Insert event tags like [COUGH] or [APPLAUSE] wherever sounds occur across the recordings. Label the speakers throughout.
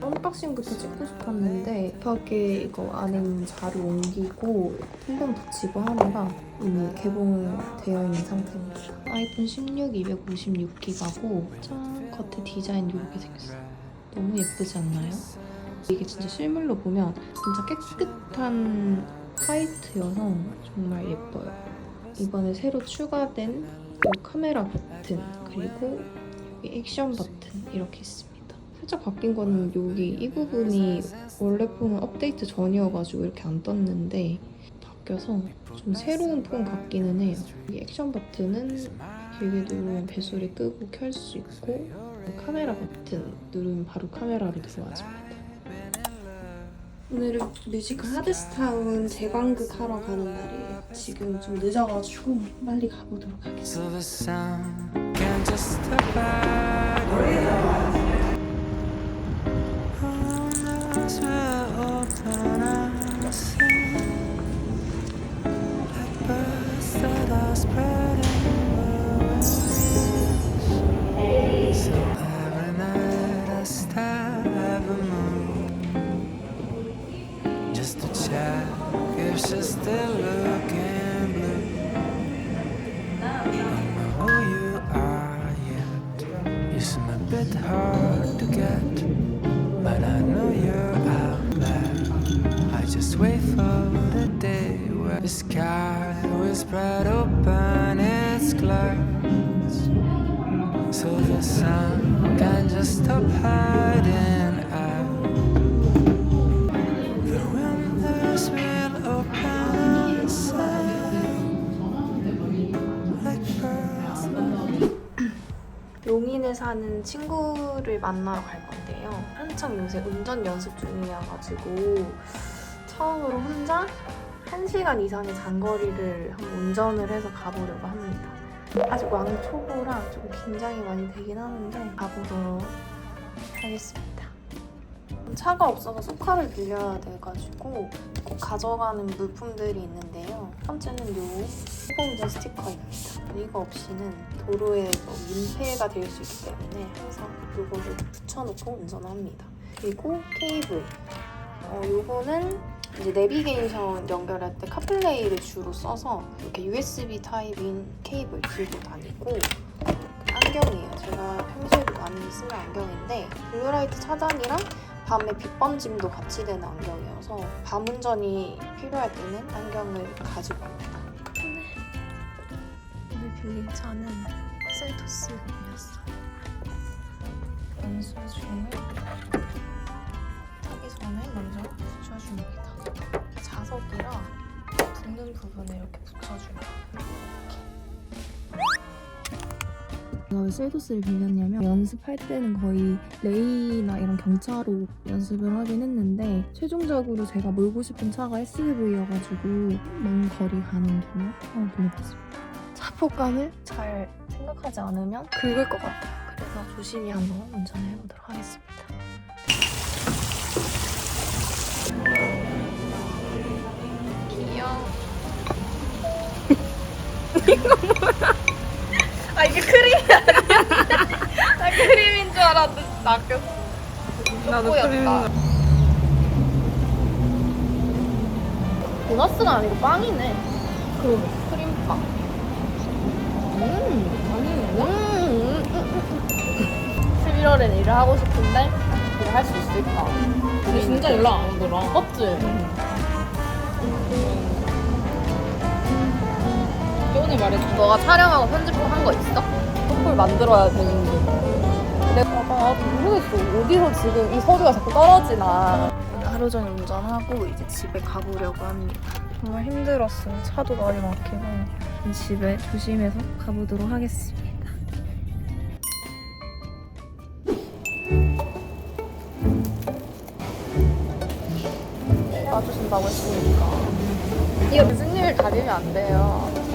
Speaker 1: 언박싱부터 찍고 싶었는데 급하게 이거 안에 있는 자료 옮기고 필름 붙이고 하느라 이미 개봉되어 있는 상태입니다. 아이폰 16 256기가고 짠 겉에 디자인 이렇게 생겼어요. 너무 예쁘지 않나요? 이게 진짜 실물로 보면 진짜 깨끗한 화이트여서 정말 예뻐요. 이번에 새로 추가된 이 카메라 버튼 그리고 여기 액션 버튼 이렇게 있습니다. 살짝 바뀐 거는 여기 이 부분이 원래 폰은 업데이트 전이어가지고 이렇게 안 떴는데 바뀌어서 좀 새로운 폰 같기는 해요. 이 액션 버튼은 길게 누르면 배소리 끄고 켤 수 있고 카메라 버튼 누르면 바로 카메라로 들어와집니다. 오늘은 뮤지컬 하드스타운 재관극 하러 가는 날이에요. 지금 좀 늦어가지고 빨리 가보도록 하겠습니다.
Speaker 2: Sky will spread open its clouds, so the sun can just stop hiding out. The windows will open sing like birds.
Speaker 1: 용인에 사는 친구를 만나러 갈 건데요. 한창 요새 운전 연습 중이어가지고 처음으로 혼자 1시간 이상의 장거리를 한번 운전을 해서 가보려고 합니다. 아직 왕초보라 조금 긴장이 많이 되긴 하는데 가보도록 하겠습니다. 차가 없어서 소카를 빌려야 돼가지고 꼭 가져가는 물품들이 있는데요. 첫 번째는 요 소공전 스티커입니다. 이거 없이는 도로에 뭐 민폐가 될 수 있기 때문에 항상 이거를 붙여놓고 운전을 합니다. 그리고 케이블. 어, 요거는 이제 내비게이션 연결할 때 카플레이를 주로 써서 이렇게 USB 타입인 케이블 들고 다니고 안경이에요. 제가 평소에도 많이 쓰는 안경인데 블루라이트 차단이랑 밤에 빛 번짐도 같이 되는 안경이어서 밤 운전이 필요할 때는 안경을 가지고 갑니다. 오늘 빌린 차는 셀토스였어요. 연수중을 타기 전에 먼저 붙여줍니다. 자석이라 붙는 부분에 이렇게 붙여줘요.
Speaker 3: 제가 왜 셀도스를 빌렸냐면 연습할 때는 거의 레이나 이런 경차로 연습을 하긴 했는데 최종적으로 제가 몰고 싶은 차가 SUV여가지고 먼 거리 가는 김에 하나 빌려봤습니다.
Speaker 1: 차폭감을 잘 생각하지 않으면 긁을 것 같아요. 그래서 조심히 한번 운전을 해보도록 하겠습니다. 이거 뭐야? 아 이게 크림이 아니야? 나 크림인 줄 알았는데 낚였어. 나도 크림인 도넛은 아니고 빵이네. 그러게 크림빵. 음, 음, 음, 11월엔 일을 하고 싶은데 일을 할 수 있을까?
Speaker 4: 근데 진짜 연락 안 오더라. 맞지? 저번에 말했던
Speaker 1: 너가 촬영하고 편집한 거 있어?
Speaker 4: 촛불 만들어야 되는데. 내가 아, 모르겠어. 어디서 지금 이 서류가 자꾸 떨어지나.
Speaker 1: 하루 종일 운전하고 이제 집에 가보려고 합니다. 정말 힘들었어요. 차도 많이 막히고 집에 조심해서 가보도록 하겠습니다.
Speaker 4: 놔주신다고 했으니까. 이거 무슨 일 다니면 안 돼요.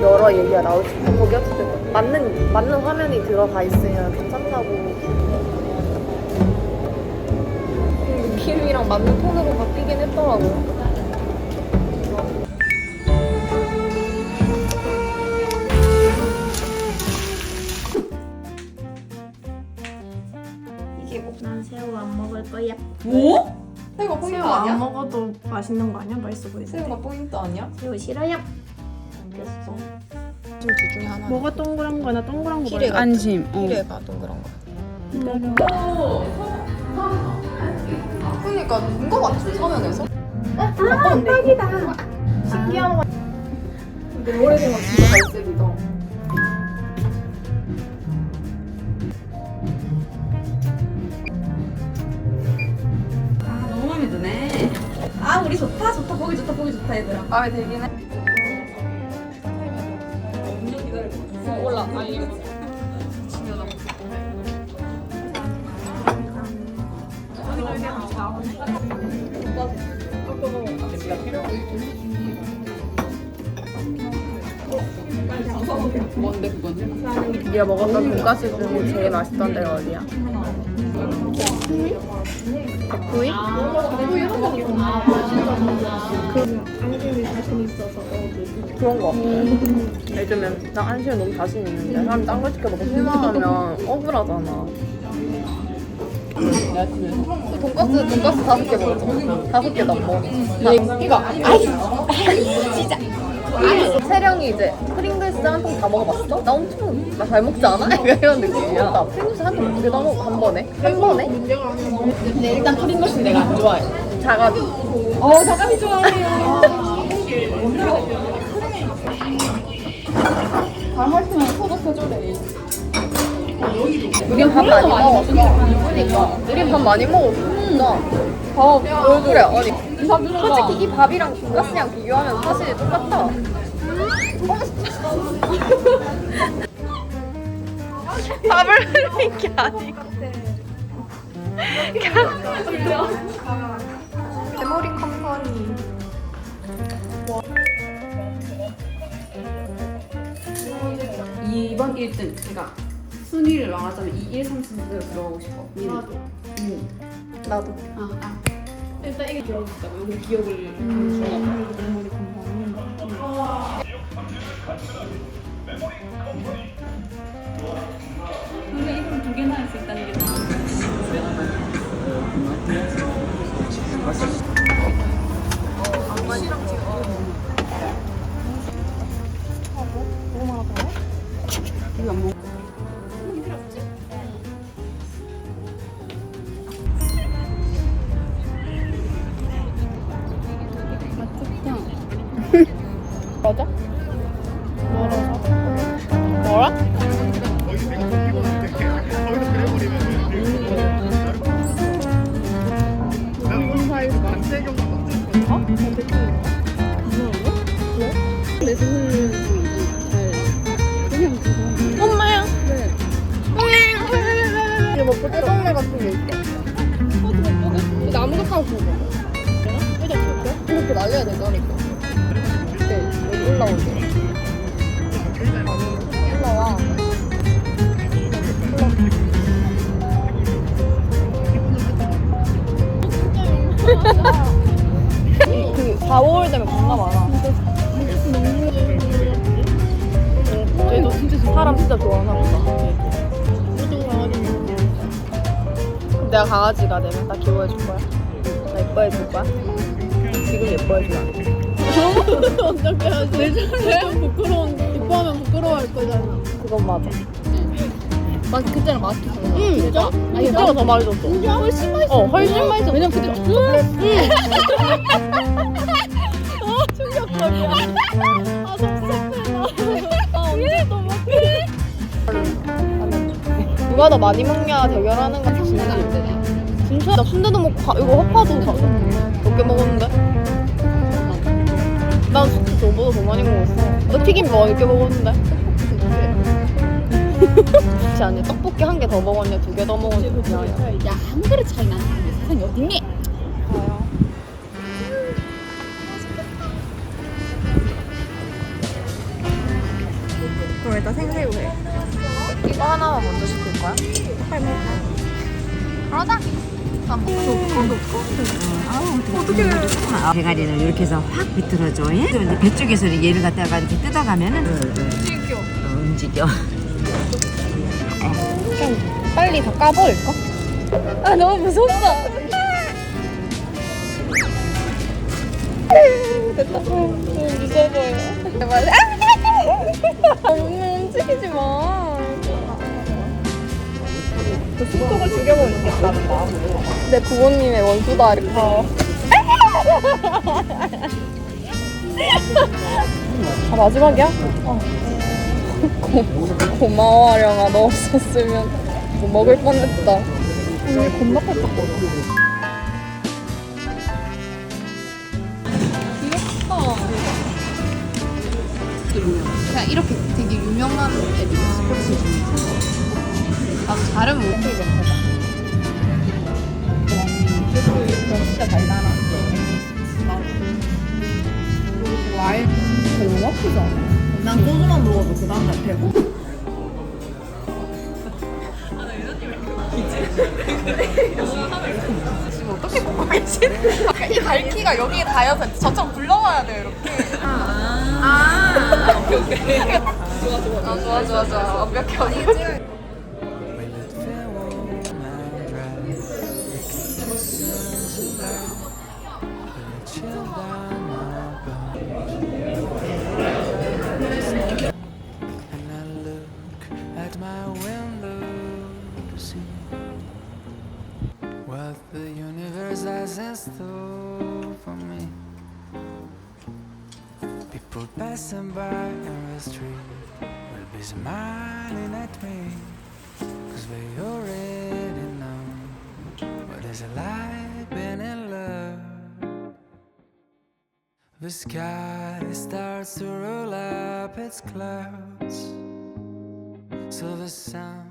Speaker 4: 여러 얘기가 나올 수 있고 거기 어쨌든 맞는 맞는 화면이 들어가 있으면 괜찮다고 느낌이랑 맞는 톤으로 바뀌긴 했더라고요.
Speaker 5: 난 새우 안 먹을 거야.
Speaker 4: 뭐? 새우가 포인트
Speaker 1: 새우 안
Speaker 4: 아니야?
Speaker 1: 먹어도 맛있는 거 아니야? 맛있어 보이는데.
Speaker 4: 새우가 포인트 아니야?
Speaker 5: 새우 싫어요.
Speaker 4: 알겠어. 지금 둘 중에 하나.
Speaker 1: 뭐가 동그란 거나 동그란 거
Speaker 4: 피레가
Speaker 6: 안심. 어.
Speaker 4: 피레가 동그란 거. 그러니까 눈거 같지 서면에서?
Speaker 1: 아, 딱이다. 신기한 거.
Speaker 4: 근데 오래된 건 진짜 갈색이다.
Speaker 6: 아, 너무 마음에 드네. 아, 우리 좋다, 좋다, 보기 좋다, 보기 좋다, 얘들아.
Speaker 4: 마음에 들긴 해. 몰라. 아니 이거.
Speaker 6: 뭔데, 그거는?
Speaker 4: 네가 먹었던 돈가스 중에 제일 맛있던 데가 어디야? 백구이? 그런 거. 요즘엔 나 안심에 너무 자신 있는데 사람 딴 거 시켜 먹고 실망하면 억울하잖아. 돈가스 돈가스 다섯 개 먹었어. 다섯 개 넘어. 나 이거 아이 진짜. 세령이 이제 프링글스 한 통 다 먹어봤어? 나 엄청 나 잘 먹지 않아? [LAUGHS] 약간 이런 느낌이야. 나 프링글스 한통 두개 다 먹어 한 번에? 한 번에?
Speaker 6: 근데 일단 프링글스 내가 안 좋아해.
Speaker 4: 자가비.
Speaker 6: 어, 사람이 좋아해요. 다 마시면 소독 해줘래.
Speaker 4: 우린 밥 많이 먹었어. 그러니까 우린 밥 많이 먹었어. 진짜. 밥, 왜 그래? 아니 솔직히 이 밥이랑 돈가스랑 비교하면 사실 똑같아. 밥을 흘린 게 아니고. 메모리 컴퍼니.
Speaker 6: 이번 1등. 제가 순위를 말하자면 2, 1, 3, 4로 들어가고 싶어. 나도. 응.
Speaker 4: 나도.
Speaker 6: 아, 아. 일단 이게 기억있다고. 여기 기억을 주어가 근데 이건 두 개나 할 수 있다는 게
Speaker 4: 맞아? 올라오게. 올라와. 그 4, 5월 되면 겁나 많아. 쟤도 진짜 사람 진짜 좋아하나 보다. 내가 강아지가 되면 나 귀여워해줄 거야? 나 예뻐해줄 거야? 지금 예뻐해주면 안 돼.
Speaker 7: 어떻게 하지? 내 잘해? 부끄러운데. 이뻐하면 부끄러워할 거잖아.
Speaker 4: 그건 맞아.
Speaker 7: 마, 그때랑 마스크 응,
Speaker 4: 진짜?
Speaker 7: 아니,
Speaker 4: 그때가 더 맛있었어.
Speaker 7: 진짜 훨씬 맛있어.
Speaker 4: 어, 훨씬 맛있었어.
Speaker 7: 왜냐면 그때 어, 충격적이야. 아, 섭섭해. 나. 아, 언제 또 먹게?
Speaker 4: 누가 더 많이 먹냐 대결하는 건 진짜 안 되냐? 진짜 나 순대도 먹고 가- 이거 허파도 사- 몇개 먹었는데? 난 저보다 더 많이 먹었어. 너 튀김 뭐 이렇게 먹었는데? [LAUGHS] 그렇지 않니? 떡볶이 한 개 더 먹었냐? 두 개 더 먹었냐?
Speaker 6: 야, 한 그릇 차이 나는 게 세상에 어딨니?
Speaker 8: 그럼 일단 생새우 해.
Speaker 9: 이거 하나만 먼저 시킬 거야? 그러자.
Speaker 10: 아, 대가리를 이렇게 해서 확 비틀어줘. 예? 이제 배 쪽에서 얘를 갖다가 이렇게 뜯어가면은 움직여. 어, 움직여.
Speaker 4: 빨리 다 까버릴까? 아 너무 무섭다. 됐다. 너무 무서워 보여. 제발. 너무 움직이지 마. 너 속도가 죽여버리겠다. 내 부모님의 원수다 이렇게. 아 마지막이야? 어. 고, 고마워 하령아 너 없었으면 못 먹을 뻔했다 오늘 겁나 컸었거든
Speaker 9: 그냥 이렇게 되게 유명한 애들 스포츠 중에서 나도 잘은. 진짜 달달한. 와인 너무 아프지 않아?
Speaker 10: 난 소주만 먹어도 그 다음 날 배고.
Speaker 9: 이 갈퀴가 여기에 닿여서 저처럼 굴러와야 돼요 이렇게. 아. 아. 좋아 좋아 좋아 완벽해 완벽해.
Speaker 2: People passing by in the street will be smiling at me. Cause we already know what it's like being in love. The sky starts to roll up its clouds. So the sun